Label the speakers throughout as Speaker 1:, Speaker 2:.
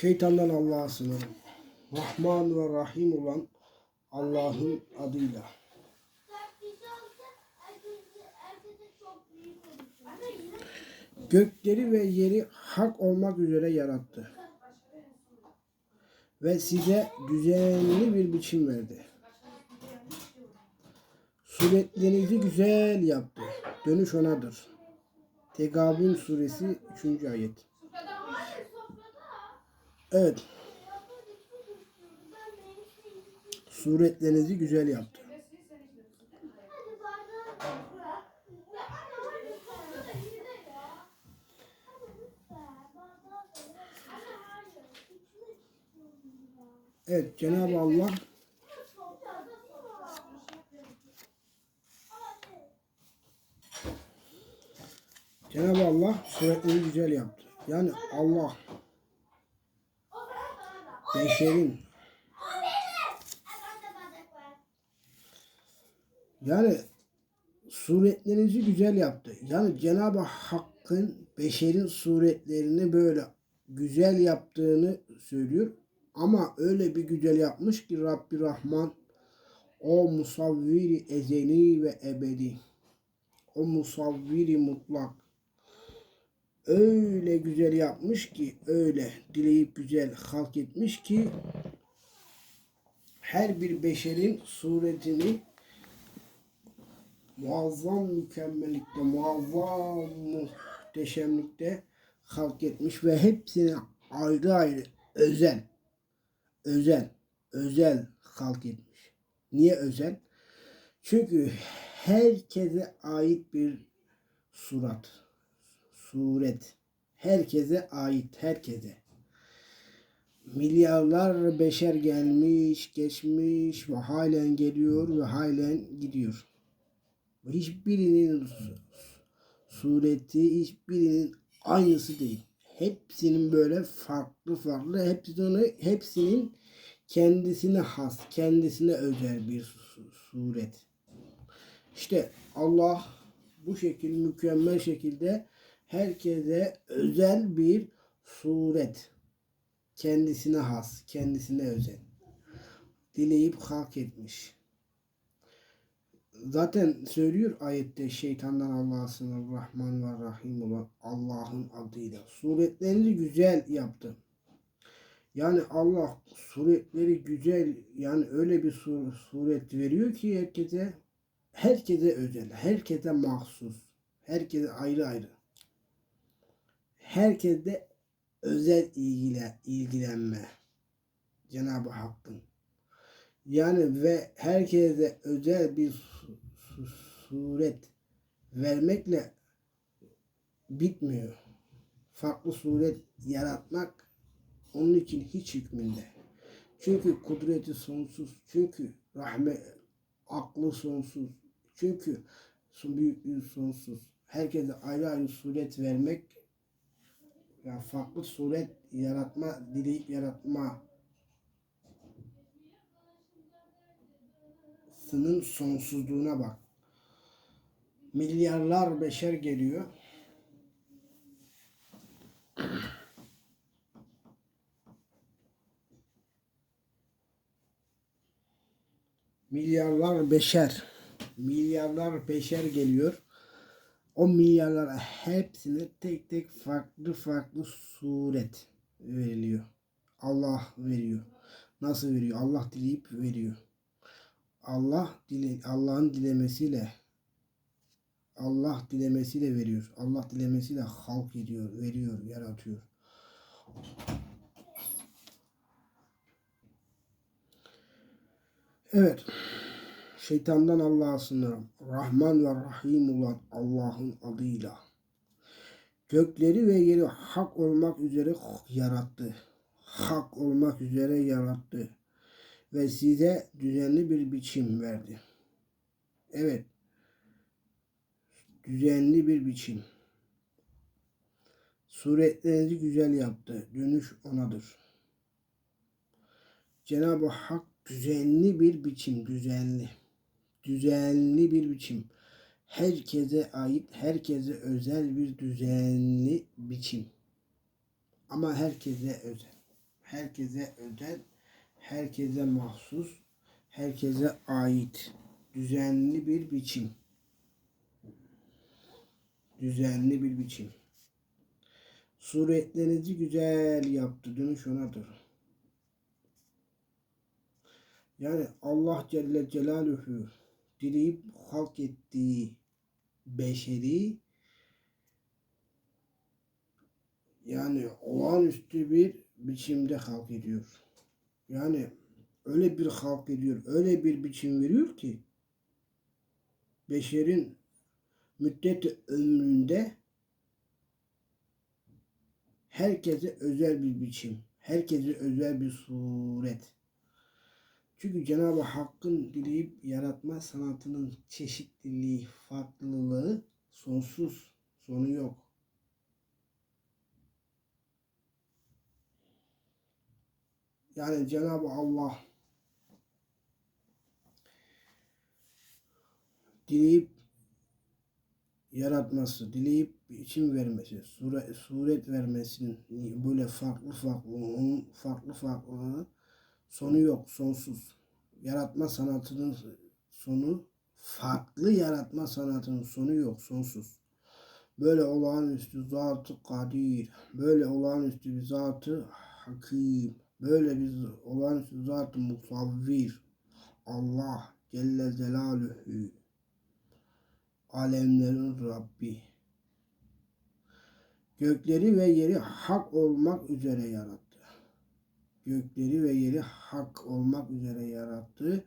Speaker 1: Şeytandan Allah'a sığınırım. Rahman ve Rahim olan Allah'ın adıyla. Gökleri ve yeri hak olmak üzere yarattı. Ve size düzenli bir biçim verdi. Suretlerinizi güzel yaptı. Dönüş onadır. Tegabun suresi 3. ayet. Evet. Suretlerinizi güzel yaptı. Evet Cenab-ı Allah Cenab-ı Allah suretleri güzel yaptı. Yani Allah beşerin yani suretlerinizi güzel yaptı. Yani Cenab-ı Hakk'ın beşerin suretlerini böyle güzel yaptığını söylüyor. Ama öyle bir güzel yapmış ki Rabbi Rahman o musavviri ezeli ve ebedi o musavviri mutlak öyle güzel yapmış ki öyle dileyip güzel halk etmiş ki her bir beşerin suretini muazzam mükemmellikte, muazzam muhteşemlikte halk etmiş ve hepsini ayrı ayrı özel, özel, özel halk etmiş. Niye özel? Çünkü herkese ait bir surat, suret. Herkese ait, herkese. Milyarlar beşer gelmiş, geçmiş ve halen geliyor ve halen gidiyor. Hiçbirinin sureti, hiçbirinin aynısı değil. Hepsinin böyle farklı farklı, hepsinin, hepsinin kendisine has, kendisine özel bir suret. İşte Allah bu şekil mükemmel şekilde herkese özel bir suret. Kendisine has, kendisine özel. Dileyip halk etmiş. Zaten söylüyor ayette şeytandan Allah'a sınır Rahman ve Rahim olan Allah'ın adıyla. Suretlerini güzel yaptı. Yani Allah suretleri güzel yani öyle bir suret veriyor ki herkese herkese özel, herkese mahsus, herkese ayrı ayrı. Herkese özel ilgile, ilgilenme Cenab-ı Hakk'ın. Yani ve herkese özel bir suret vermekle bitmiyor. Farklı suret yaratmak onun için hiç hükmünde. Çünkü kudreti sonsuz. Çünkü rahmet aklı sonsuz. Çünkü büyüklüğü sonsuz. Herkese ayrı ayrı suret vermek ya farklı suret yaratma, dileyip yaratma sının sonsuzluğuna bak. Milyarlar beşer geliyor. Milyarlar beşer, milyarlar beşer geliyor. O milyarlara hepsine tek tek farklı farklı suret veriliyor. Allah veriyor. Nasıl veriyor? Allah dileyip veriyor. Allah dile Allah'ın dilemesiyle Allah dilemesiyle veriyor. Allah dilemesiyle halk ediyor, veriyor, yaratıyor. Evet. Şeytandan Allah'a sınırım. Rahman ve Rahim olan Allah'ın adıyla. Gökleri ve yeri hak olmak üzere yarattı. Hak olmak üzere yarattı. Ve size düzenli bir biçim verdi. Evet. Düzenli bir biçim. Suretlerinizi güzel yaptı. Dönüş onadır. Cenab-ı Hak düzenli bir biçim, düzenli. Düzenli bir biçim. Herkese ait, herkese özel bir düzenli biçim. Ama herkese özel. herkese özel, herkese mahsus, herkese ait düzenli bir biçim. Düzenli bir biçim. Suretlerinizi güzel yaptı. Dönüş onadır. Yani Allah Celle Celaluhu dileyip halk ettiği beşeri yani olağanüstü bir biçimde halk ediyor. Yani öyle bir halk ediyor, öyle bir biçim veriyor ki beşerin müddet ömründe herkese özel bir biçim, herkese özel bir suret. Çünkü Cenab-ı Hakk'ın dileyip yaratma sanatının çeşitliliği, farklılığı sonsuz, sonu yok. Yani Cenab-ı Allah dileyip yaratması, dileyip için vermesi, sure, suret vermesinin böyle farklı farklı, onun farklı farklı sonu yok, sonsuz. Yaratma sanatının sonu farklı yaratma sanatının sonu yok, sonsuz. Böyle olağanüstü zatı kadir, böyle olağanüstü bir zatı hakim, böyle bir olağanüstü zatı musavvir. Allah Celle Celaluhu alemlerin Rabbi. Gökleri ve yeri hak olmak üzere yarattı. Gökleri ve yeri hak olmak üzere yarattı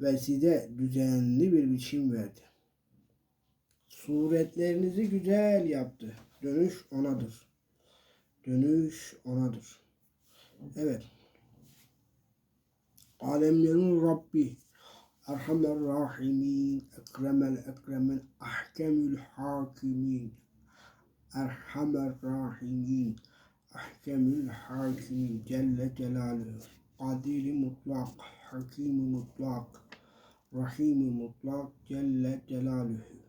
Speaker 1: ve size düzenli bir biçim verdi. Suretlerinizi güzel yaptı. Dönüş onadır. Dönüş onadır. Evet. Alemlerin Rabbi. Erhamer Rahimin. Ekremel Ekremen. Ahkemül Hakimin. Erhamer Rahimin. Ahkemül Hakimin. Celle Celaluhu. Adili mutlak. Hakimi mutlak. Rahimi mutlak. Celle Celaluhu.